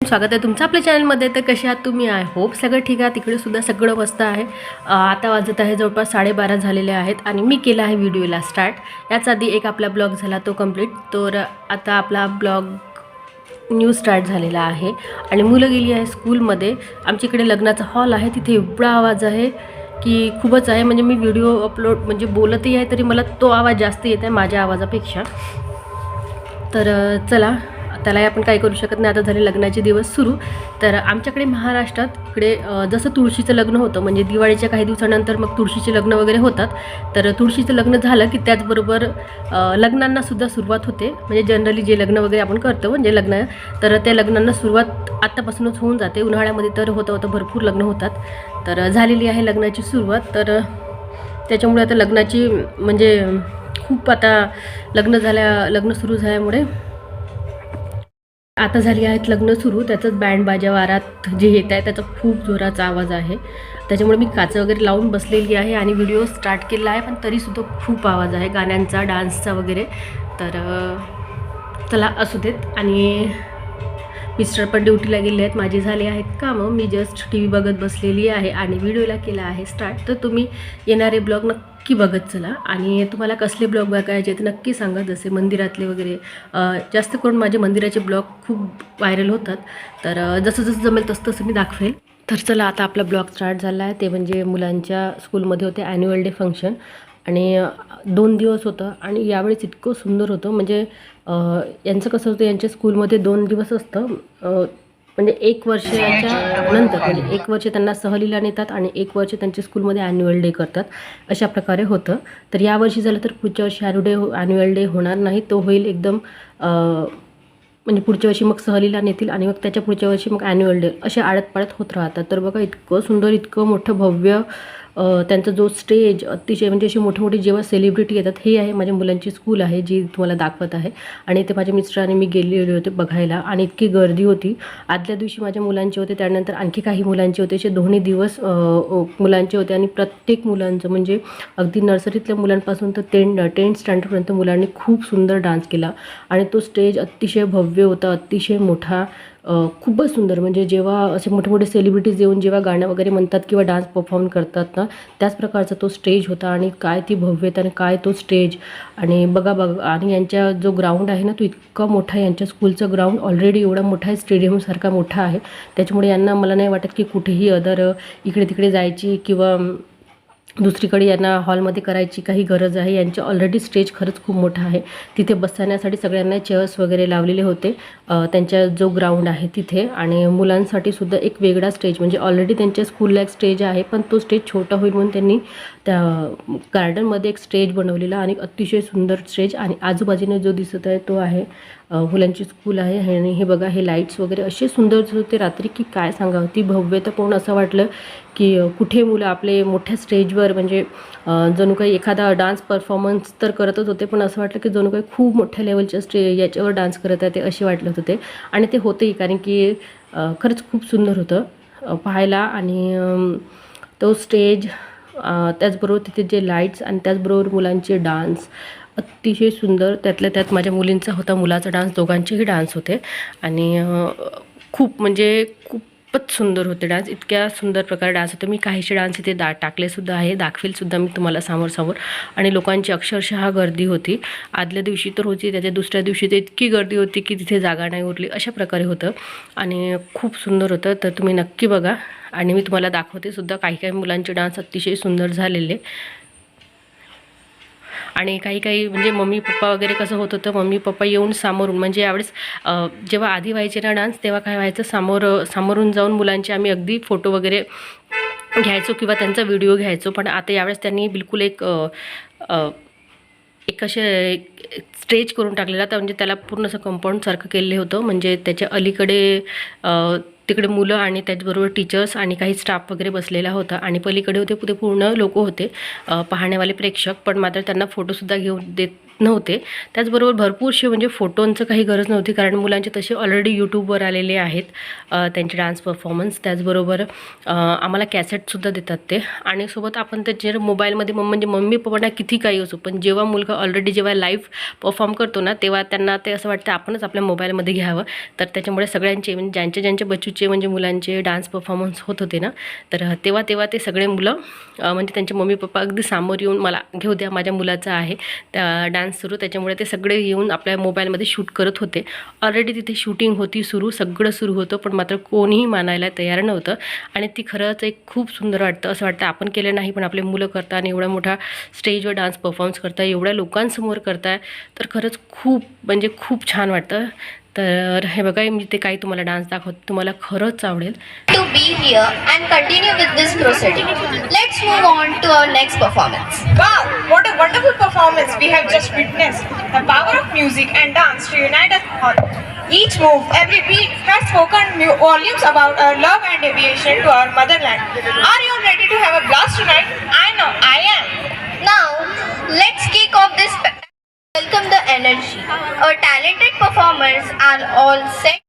स्वागत आहे तुमचं आपल्या चॅनलमध्ये तर कसे आहात तुम्ही? आय होप सगळं ठीक आहे. तिकडे सुद्धा सगळं मस्त आहे. आता वाजत आहे जवळपास साडेबारा झालेले आहेत आणि मी केला आहे व्हिडिओला स्टार्ट याच आधी एक आपला ब्लॉग झाला तो कंप्लीट तर आता आपला ब्लॉग न्यू स्टार्ट झालेला आहे. आणि मुलं गेली आहे स्कूलमध्ये आमच्या इकडे लग्नाचा हॉल आहे. तिथे एवढा आवाज आहे की खूपच आहे. म्हणजे मी व्हिडिओ अपलोड म्हणजे बोलतही आहे तरी मला तो आवाज जास्त येत आहे माझ्या आवाजापेक्षा. तर चला. त्यालाही आपण काही करू शकत नाही. आता झाले लग्नाचे दिवस सुरू. तर आमच्याकडे महाराष्ट्रात इकडे जसं तुळशीचं लग्न होतं म्हणजे दिवाळीच्या काही दिवसानंतर मग तुळशीचे लग्न वगैरे होतात. तर तुळशीचं लग्न झालं की त्याचबरोबर लग्नांनासुद्धा सुरुवात होते. म्हणजे जनरली जे लग्न वगैरे आपण करतो म्हणजे लग्न तर त्या लग्नांना सुरुवात आत्तापासूनच होऊन जाते. उन्हाळ्यामध्ये तर होतं होतं भरपूर लग्न होतात. तर झालेली आहे लग्नाची सुरुवात. तर त्याच्यामुळे आता लग्नाची म्हणजे खूप आता लग्न झाल्या लग्न सुरू झाल्यामुळे आता झाली आहेत लग्न सुरू त्याचंच बँड बाजा वारात जे येत आहे त्याचा खूप जोराचा आवाज आहे. त्याच्यामुळे मी काचं वगैरे लावून बसलेली आहे आणि व्हिडिओ स्टार्ट केला आहे पण तरीसुद्धा खूप आवाज आहे. गाण्यांचा डान्सचा वगैरे. तर चला असू देत आणि मिस्टर पण ड्युटीला गेले आहेत माझी झाली आहेत कामं मी जस्ट टी व्ही बघत बसलेली आहे आणि व्हिडिओला केला आहे स्टार्ट तर तुम्ही येणारे ब्लॉग नक्की बघत चला आणि तुम्हाला कसले ब्लॉग बघायचे ते नक्की सांगा जसे मंदिरातले वगैरे जास्त करून माझे मंदिराचे ब्लॉग खूप व्हायरल होतात. तर जसं जसं जमेल तसं तसं मी दाखवेल. तर चला आता आपला ब्लॉग स्टार्ट झाला आहे. ते म्हणजे मुलांच्या स्कूलमध्ये होते ॲन्युअल डे फंक्शन आणि दोन दिवस होतं आणि यावेळेस इतकं सुंदर होतं. म्हणजे यांचं कसं होतं यांच्या स्कूलमध्ये दोन दिवस असतं. म्हणजे एक वर्षाच्या नंतर म्हणजे एक वर्ष त्यांना सहलीला नेतात आणि एक वर्ष त्यांच्या स्कूलमध्ये ॲन्युअल डे करतात. अशा प्रकारे होतं. तर यावर्षी झालं तर पुढच्या वर्षी ॲन्यू डे ॲन्युअल डे होणार नाही. तो होईल एकदम म्हणजे पुढच्या वर्षी मग सहलीला नेतील आणि मग त्याच्या पुढच्या वर्षी मग ॲन्युअल डे असे आळत पाळत होत राहतात. तर बघा इतकं सुंदर इतकं मोठं भव्य त्यांचा जो स्टेज अतिशय म्हणजे अशी मोठी मोठे जेव्हा सेलिब्रिटी येतात हे आहे माझ्या मुलांची स्कूल आहे जी तुम्हाला दाखवत आहे. आणि ते माझ्या मिस्टरांनी मी गेलेले होते बघायला आणि इतकी गर्दी होती. आदल्या दिवशी माझ्या मुलांचे होते त्यानंतर आणखी काही मुलांचे होते. असे दोन्ही दिवस मुलांचे होते आणि प्रत्येक मुलांचं म्हणजे अगदी नर्सरीतल्या मुलांपासून तर टेन टेन्थ स्टँडर्डपर्यंत मुलांनी खूप सुंदर डान्स केला. आणि तो स्टेज अतिशय भव्य होता अतिशय मोठा. खूपच सुंदर. म्हणजे जेव्हा असे मोठे मोठे सेलिब्रिटीज येऊन जेव्हा गाणं वगैरे म्हणतात किंवा डान्स परफॉर्म करतात ना त्याच प्रकारचा तो स्टेज होता आणि काय ती भव्यता आणि काय तो स्टेज आणि बघा बघा आणि यांच्या जो ग्राउंड आहे ना तो इतका मोठा यांच्या स्कूलचं ग्राउंड ऑलरेडी एवढा मोठा आहे स्टेडियमसारखा मोठा आहे. त्याच्यामुळे यांना मला नाही वाटत की कुठेही अदर इकडे तिकडे जायची किंवा दुसरीकडे यांना हॉलमध्ये करायची काही गरज आहे. यांची ऑलरेडी स्टेज खरंच खूप मोठा आहे. तिथे बसण्यासाठी सगळ्यांना चेअर्स वगैरे लावलेले होते. त्यांच्या जो ग्राउंड आहे तिथे आणि मुलांसाठी सुद्धा एक वेगळा स्टेज म्हणजे ऑलरेडी त्यांच्या स्कूलला एक स्टेज आहे. पण तो स्टेज छोटा होईल म्हणून त्यांनी त्या गार्डनमध्ये एक स्टेज बनवलेला आणि अतिशय सुंदर स्टेज आणि आजूबाजूने जो दिसत आहे तो आहे मुलांची स्कूल आहे आणि हे बघा हे लाईट्स वगैरे असे सुंदर दिसत होते रात्री की काय सांगावं? ती भव्यतापूर्ण असं वाटलं की कुठे मुलं आपले मोठ्या स्टेजवर म्हणजे जणू काही एखादा डान्स परफॉर्मन्स तर करतच होते पण असं वाटलं की जणू काही खूप मोठ्या लेवलच्या स्टे याच्यावर डान्स करत आहे ते असे वाटलं होते आणि ते होतेही कारण की खरंच खूप सुंदर होतं पाहायला आणि तो स्टेज त्याचबरोबर तिथे जे लाईट्स आणि त्याचबरोबर मुलांचे डान्स अतिशय सुंदर. त्यातल्या त्यात माझ्या मुलींचा होता मुलाचा डान्स दोघांचेही डान्स होते. आणि खूप म्हणजे खूप खूपच सुंदर होते डान्स. इतक्या सुंदर प्रकारे डान्स होते. मी काहीसे डान्स इथे दा टाकलेसुद्धा आहे. दाखवेलसुद्धा मी तुम्हाला समोर समोर आणि लोकांची अक्षरशः गर्दी होती. आदल्या दिवशी तर होती त्याच्या दुसऱ्या दिवशी तर इतकी गर्दी होती की तिथे जागा नाही उरली. अशा प्रकारे होतं. आणि खूप सुंदर होतं. तर तुम्ही नक्की बघा. आणि मी तुम्हाला दाखवते सुद्धा. काही काही मुलांचे डान्स अतिशय सुंदर झालेले. आणि काही काही म्हणजे मम्मी पप्पा वगैरे कसं होत होतं मम्मी पप्पा येऊन सामोरून म्हणजे यावेळेस जेव्हा आधी व्हायचे ना डान्स तेव्हा काय व्हायचं सामोर सामोरून जाऊन मुलांचे आम्ही अगदी फोटो वगैरे घ्यायचो किंवा त्यांचा व्हिडिओ घ्यायचो. पण आता यावेळेस त्यांनी बिलकुल एक एक असे स्टेज करून टाकलेला. तर म्हणजे त्याला पूर्ण असं कंपाऊंडसारखं केलेलं होतं. म्हणजे त्याच्या अलीकडे तिकडे मुलं आणि त्याचबरोबर टीचर्स आणि काही स्टाफ वगैरे बसलेला होता. आणि पलीकडे होते ते पूर्ण लोक होते पाहण्यावाले प्रेक्षक. पण मात्र त्यांना फोटोसुद्धा घेऊन देत नव्हते. त्याचबरोबर भरपूरसे म्हणजे फोटोंचं काही गरज नव्हती कारण मुलांचे तसे ऑलरेडी यूट्यूबवर आलेले आहेत त्यांचे डान्स परफॉर्मन्स त्याचबरोबर आम्हाला कॅसेटसुद्धा देतात ते. आणि सोबत आपण त्याचे मोबाईलमध्ये मग म्हणजे मम्मी पप्पांना किती काही असो पण जेव्हा मुलगा ऑलरेडी जेव्हा लाईव्ह परफॉर्म करतो ना तेव्हा त्यांना ते असं वाटतं आपणच आपल्या मोबाईलमध्ये घ्यावं. तर त्याच्यामुळे सगळ्यांचे म्हणजे ज्यांचे ज्यांचे बच्चूचे म्हणजे मुलांचे डान्स परफॉर्मन्स होत होते ना तर तेव्हा तेव्हा ते सगळे मुलं म्हणजे त्यांचे मम्मी पप्पा अगदी समोर येऊन मला घेऊ द्या माझ्या मुलाचा आहे. त्या डान्स सुरू त्याच्यामुळे ते सगळे येऊन आपल्या मोबाईलमध्ये शूट करत होते. ऑलरेडी तिथे शूटिंग होती सुरू सगळं सुरू होतं पण मात्र कोणीही मानायला तयार नव्हतं. आणि ती खरंच एक खूप सुंदर वाटतं. असं वाटतं आपण केलं नाही पण आपले मुलं करता आणि एवढा मोठा स्टेजवर डान्स परफॉर्मन्स करता एवढ्या लोकांसमोर करताय तर खरंच खूप म्हणजे खूप छान वाटतं. तर हे बघा मी ते काही तुम्हाला डान्स दाखवते तुम्हाला खरंच आवडेल to be here and continue with this proceeding. Let's move on to our next performance. Wow, what a wonderful performance we have just witnessed. The power of music and dance to unite us all. Each move, every beat has spoken mu- volumes about our love and devotion to our motherland. Are you all ready to have a blast tonight? I know, I am. Now, let's kick off this. the energy. Our talented performers are all set.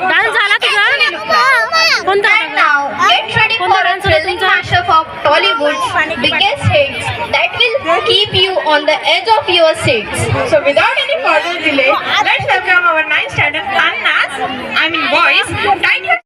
Dance झाला तुझा कोणता And now, get ready for a thrilling mashup of Tollywood's biggest hits that will keep you on the edge of your seats. So without any further delay, let's welcome our ninth standard Annas, I mean boys, tight